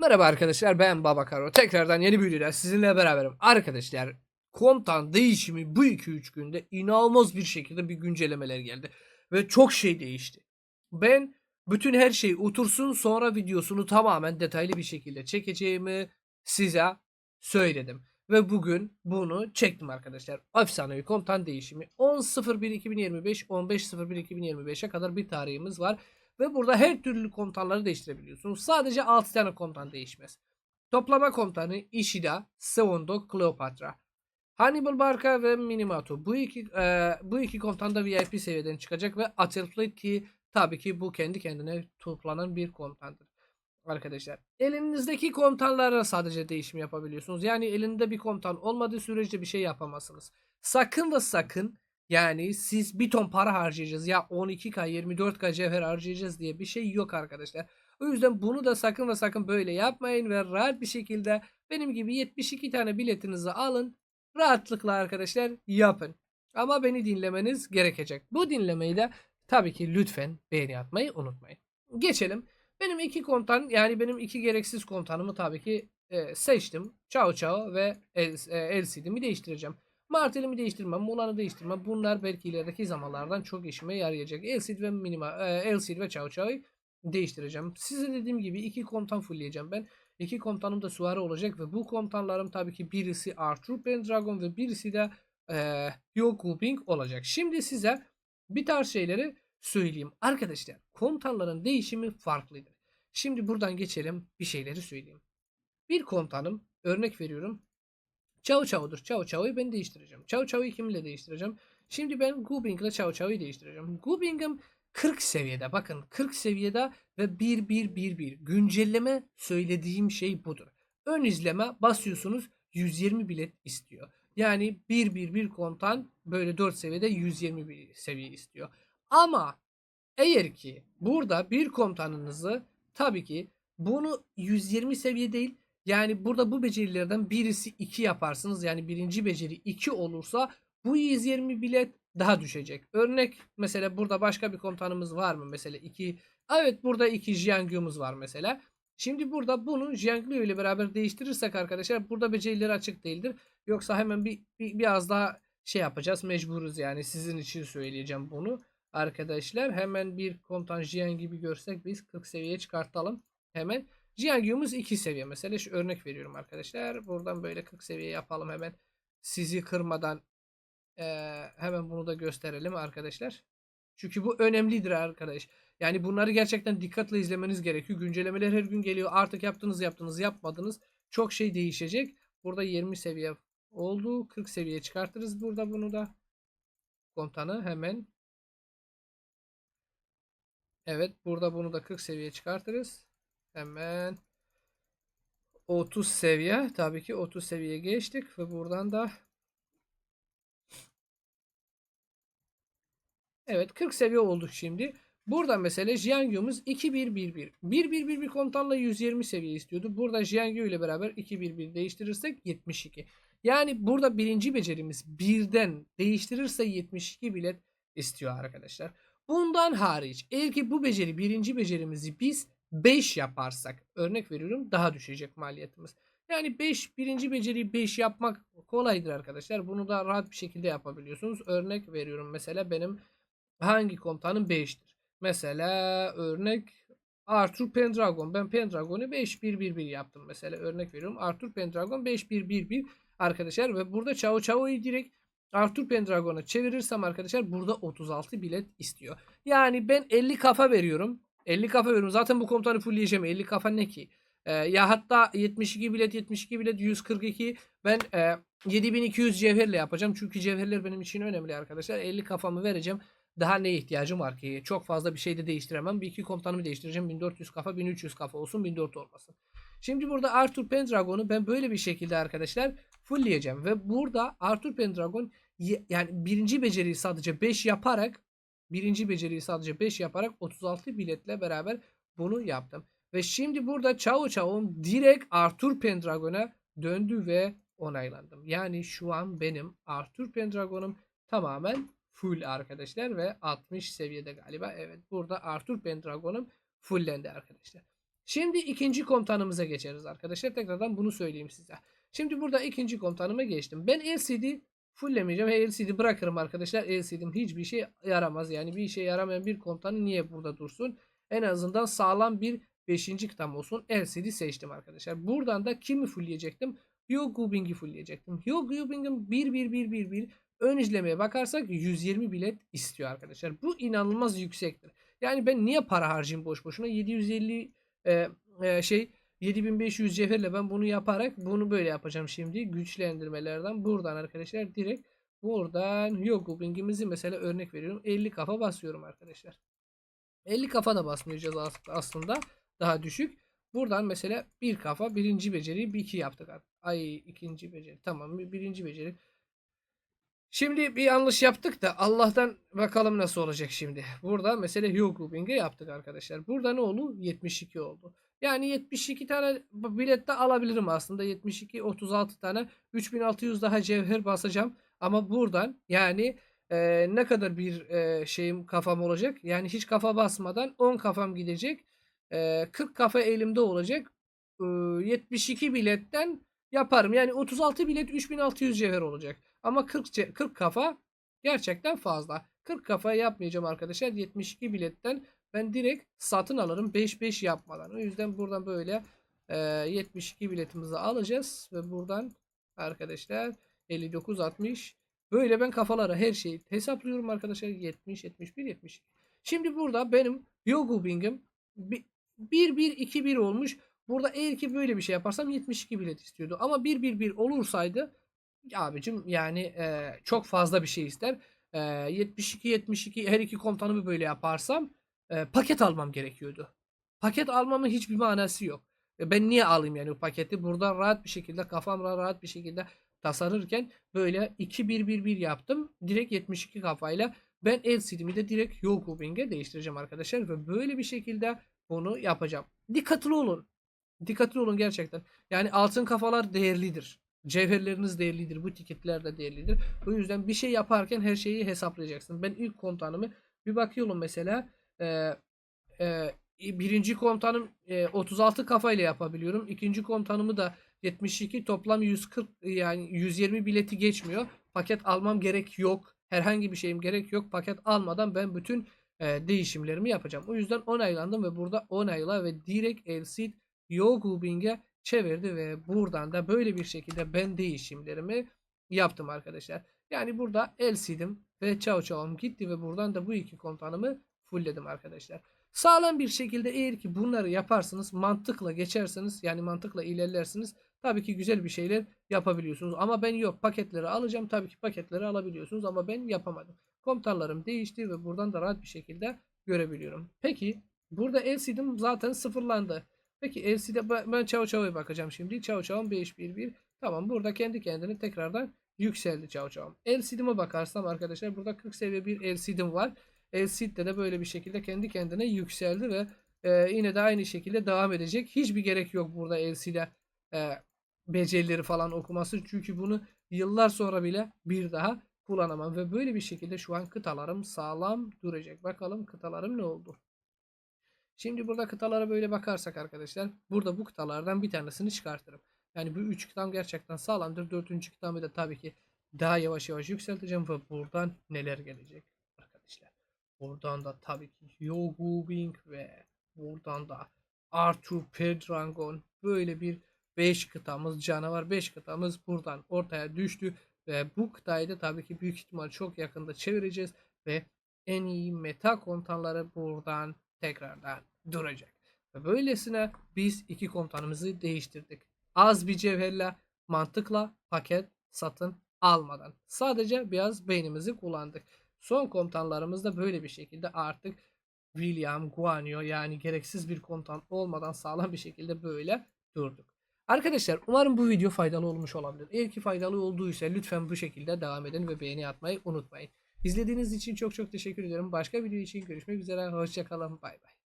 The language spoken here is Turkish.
Merhaba arkadaşlar ben Babakaro. Tekrardan yeni bir sizinle beraberim. Arkadaşlar komutan değişimi bu 2-3 günde inanılmaz bir şekilde bir güncellemeler geldi. Ve çok şey değişti. Ben bütün her şey otursun sonra videosunu tamamen detaylı bir şekilde çekeceğimi size söyledim. Ve bugün bunu çektim arkadaşlar. Efsanevi komutan değişimi 10.01.2025 15.01.2025'e kadar bir tarihimiz var. Ve burada her türlü komutanları değiştirebiliyorsunuz. Sadece 6 tane komutan değişmez. Toplama komutanı Ishida, Seondo, Cleopatra. Hannibal Barca ve Minamoto. Bu iki e, bu iki komutan da VIP seviyeden çıkacak ve Athelflaed ki tabii ki bu kendi kendine toplanan bir komutandır. Arkadaşlar elinizdeki komutanlara sadece değişim yapabiliyorsunuz. Yani elinde bir komutan olmadığı sürece bir şey yapamazsınız. Sakın ve sakın yani siz bir ton para harcayacağız ya 12k 24k cevher harcayacağız diye bir şey yok arkadaşlar. O yüzden bunu da sakın ve sakın böyle yapmayın ve rahat bir şekilde benim gibi 72 tane biletinizi alın. Rahatlıkla arkadaşlar yapın. Ama beni dinlemeniz gerekecek. Bu dinlemeyi de tabii ki lütfen beğeni atmayı unutmayın. Geçelim. Benim iki komutan yani benim iki gereksiz komutanımı tabii ki e, seçtim. Chao Chao ve El, e, LCD'mi değiştireceğim. Martelimi değiştirmem, Mulan'ı değiştirmem. Bunlar belki ilerideki zamanlardan çok işime yarayacak. Elsid ve Minima, e, Elsid ve Chao Chao'yu değiştireceğim. Size dediğim gibi iki komutan fullleyeceğim ben. İki komutanım da suvari olacak ve bu komutanlarım tabii ki birisi Arthur Pendragon ve birisi de e, Yoku Ping olacak. Şimdi size bir tarz şeyleri söyleyeyim. Arkadaşlar komutanların değişimi farklıdır. Şimdi buradan geçelim bir şeyleri söyleyeyim. Bir komutanım örnek veriyorum Chow Chow'dur. Chow Chow'u ben değiştireceğim. Chow Chow'u kiminle değiştireceğim? Şimdi ben Gubing ile Chow Chow'u değiştireceğim. Gubing'im 40 seviyede. Bakın 40 seviyede ve 1111 güncelleme söylediğim şey budur. Ön izleme basıyorsunuz 120 bilet istiyor. Yani 111 kontan böyle 4 seviyede 120 bir seviye istiyor. Ama eğer ki burada bir komutanınızı tabii ki bunu 120 seviye değil yani burada bu becerilerden birisi 2 yaparsınız. Yani birinci beceri 2 olursa bu 120 bilet daha düşecek. Örnek mesela burada başka bir komutanımız var mı? Mesela 2 Evet burada 2 Jiangyo'muz var mesela. Şimdi burada bunu Jiangyo ile beraber değiştirirsek arkadaşlar burada becerileri açık değildir. Yoksa hemen bir, bir biraz daha şey yapacağız. Mecburuz yani sizin için söyleyeceğim bunu. Arkadaşlar hemen bir komutan Jiang gibi görsek biz 40 seviyeye çıkartalım. Hemen. Jiangyo'muz 2 seviye mesela. Şu örnek veriyorum arkadaşlar. Buradan böyle 40 seviye yapalım hemen. Sizi kırmadan ee, hemen bunu da gösterelim arkadaşlar. Çünkü bu önemlidir arkadaş. Yani bunları gerçekten dikkatle izlemeniz gerekiyor. Güncellemeler her gün geliyor. Artık yaptınız yaptınız yapmadınız. Çok şey değişecek. Burada 20 seviye oldu. 40 seviye çıkartırız burada bunu da. Komutanı hemen. Evet burada bunu da 40 seviye çıkartırız. Hemen 30 seviye. Tabii ki 30 seviye geçtik ve buradan da Evet 40 seviye olduk şimdi. Burada mesela Jiangyo'muz 2111. 1111 komutanla 120 seviye istiyordu. Burada Jiangyo ile beraber 211 değiştirirsek 72. Yani burada birinci becerimiz birden değiştirirse 72 bilet istiyor arkadaşlar. Bundan hariç eğer ki bu beceri birinci becerimizi biz 5 yaparsak örnek veriyorum daha düşecek maliyetimiz. Yani 5 birinci beceriyi 5 yapmak kolaydır arkadaşlar. Bunu da rahat bir şekilde yapabiliyorsunuz. Örnek veriyorum mesela benim hangi komutanım 5'tir. Mesela örnek Arthur Pendragon. Ben Pendragon'u 5-1-1-1 yaptım mesela. Örnek veriyorum. Arthur Pendragon 5-1-1-1 arkadaşlar ve burada Chao Chao'yu direkt Arthur Pendragon'a çevirirsem arkadaşlar burada 36 bilet istiyor. Yani ben 50 kafa veriyorum. 50 kafa veriyorum. Zaten bu komutanı fullleyeceğim. 50 kafa ne ki? Ee, ya hatta 72 bilet 72 bilet 142 ben e, 7200 cevherle yapacağım. Çünkü cevherler benim için önemli arkadaşlar. 50 kafamı vereceğim. Daha neye ihtiyacım var ki? Çok fazla bir şey de değiştiremem. Bir iki komutanımı değiştireceğim. 1400 kafa 1300 kafa olsun 1400 olmasın. Şimdi burada Arthur Pendragon'u ben böyle bir şekilde arkadaşlar fullleyeceğim. Ve burada Arthur Pendragon yani birinci beceriyi sadece 5 yaparak birinci beceriyi sadece 5 yaparak 36 biletle beraber bunu yaptım. Ve şimdi burada Chao Chao'm direkt Arthur Pendragon'a döndü ve onaylandım. Yani şu an benim Arthur Pendragon'um tamamen full arkadaşlar ve 60 seviyede galiba. Evet burada Arthur Pendragon'um fulllendi arkadaşlar. Şimdi ikinci komutanımıza geçeriz arkadaşlar. Tekrardan bunu söyleyeyim size. Şimdi burada ikinci komutanıma geçtim. Ben LCD fulllemeyeceğim. LCD bırakırım arkadaşlar. LCD'm hiçbir şey yaramaz. Yani bir işe yaramayan bir komutanı niye burada dursun? En azından sağlam bir 5. kıtam olsun. LCD seçtim arkadaşlar. Buradan da kimi fullleyecektim? Hugh Gubing'i fullleyecektim. Hugh Gubing'in 1 1 1 1 1 ön izlemeye bakarsak 120 bilet istiyor arkadaşlar. Bu inanılmaz yüksektir. Yani ben niye para harcayayım boş boşuna? 750 e, e, şey 7500 cevherle ben bunu yaparak bunu böyle yapacağım şimdi. Güçlendirmelerden buradan arkadaşlar direkt buradan Hugh Bing'imizi mesela örnek veriyorum. 50 kafa basıyorum arkadaşlar. 50 kafa da basmayacağız as- aslında. Daha düşük. Buradan mesela bir kafa birinci beceriyi bir iki yaptık. Ay ikinci beceri. Tamam bir- birinci beceri. Şimdi bir yanlış yaptık da Allah'tan bakalım nasıl olacak şimdi. Burada mesela Hugh Grouping'e yaptık arkadaşlar. Burada ne oldu? 72 oldu. Yani 72 tane bilet de alabilirim aslında. 72 36 tane 3600 daha cevher basacağım. Ama buradan yani e, ne kadar bir e, şeyim kafam olacak? Yani hiç kafa basmadan 10 kafam gidecek. E, 40 kafa elimde olacak. E, 72 biletten yaparım. Yani 36 bilet 3600 cevher olacak. Ama 40 ce- 40 kafa gerçekten fazla. 40 kafa yapmayacağım arkadaşlar. 72 biletten ben direkt satın alırım 5-5 yapmadan. O yüzden buradan böyle e, 72 biletimizi alacağız ve buradan arkadaşlar 59 60 böyle ben kafalara her şeyi hesaplıyorum arkadaşlar 70 71 72. Şimdi burada benim Yogu Bing'im 1 1 2 1 olmuş. Burada eğer ki böyle bir şey yaparsam 72 bilet istiyordu. Ama 1 1 1 olursaydı abicim yani e, çok fazla bir şey ister. E, 72 72 her iki komutanımı böyle yaparsam e, paket almam gerekiyordu. Paket almamın hiçbir manası yok. E, ben niye alayım yani o paketi? Burada rahat bir şekilde kafamla rahat bir şekilde tasarırken böyle 2-1-1-1 yaptım. Direkt 72 kafayla ben LCD'mi de direkt Yoko Bing'e değiştireceğim arkadaşlar. Ve böyle bir şekilde bunu yapacağım. Dikkatli olun. Dikkatli olun gerçekten. Yani altın kafalar değerlidir. Cevherleriniz değerlidir. Bu tiketler de değerlidir. O yüzden bir şey yaparken her şeyi hesaplayacaksın. Ben ilk komutanımı bir bakıyorum mesela. Ee, e, birinci komutanım e, 36 kafayla yapabiliyorum. İkinci komutanımı da 72 toplam 140 yani 120 bileti geçmiyor. Paket almam gerek yok. Herhangi bir şeyim gerek yok. Paket almadan ben bütün e, değişimlerimi yapacağım. O yüzden onaylandım ve burada onayla ve direkt LCD Yogu Bing'e çevirdi ve buradan da böyle bir şekilde ben değişimlerimi yaptım arkadaşlar. Yani burada LCD'im ve Chow Chow'um gitti ve buradan da bu iki komutanımı fullledim arkadaşlar. Sağlam bir şekilde eğer ki bunları yaparsınız mantıkla geçerseniz yani mantıkla ilerlersiniz tabii ki güzel bir şeyler yapabiliyorsunuz. Ama ben yok paketleri alacağım tabii ki paketleri alabiliyorsunuz ama ben yapamadım. Komutanlarım değişti ve buradan da rahat bir şekilde görebiliyorum. Peki burada LCD'm zaten sıfırlandı. Peki LCD ben Chow Chow'a bakacağım şimdi. Chow Chow'um 511. Tamam burada kendi kendine tekrardan yükseldi Chow Chow'um. LCD'me bakarsam arkadaşlar burada 40 seviye bir LCD'm var. LCD'de de böyle bir şekilde kendi kendine yükseldi ve e, yine de aynı şekilde devam edecek. Hiçbir gerek yok burada LCD e, becerileri falan okuması. Çünkü bunu yıllar sonra bile bir daha kullanamam. Ve böyle bir şekilde şu an kıtalarım sağlam duracak. Bakalım kıtalarım ne oldu? Şimdi burada kıtalara böyle bakarsak arkadaşlar burada bu kıtalardan bir tanesini çıkartırım. Yani bu 3 kıtam gerçekten sağlamdır. 4. kıtamı da tabii ki daha yavaş yavaş yükselteceğim ve buradan neler gelecek. Buradan da tabii ki Yogu Wing ve buradan da Arthur Pedrangon böyle bir 5 kıtamız canavar 5 kıtamız buradan ortaya düştü ve bu kıtayı da tabii ki büyük ihtimal çok yakında çevireceğiz ve en iyi meta komutanları buradan tekrardan duracak. Ve böylesine biz iki komutanımızı değiştirdik. Az bir cevherle mantıkla paket satın almadan. Sadece biraz beynimizi kullandık. Son komutanlarımız da böyle bir şekilde artık William Guanyo yani gereksiz bir komutan olmadan sağlam bir şekilde böyle durduk. Arkadaşlar umarım bu video faydalı olmuş olabilir. Eğer ki faydalı olduysa lütfen bu şekilde devam edin ve beğeni atmayı unutmayın. İzlediğiniz için çok çok teşekkür ederim. Başka video için görüşmek üzere. Hoşçakalın. Bay bay.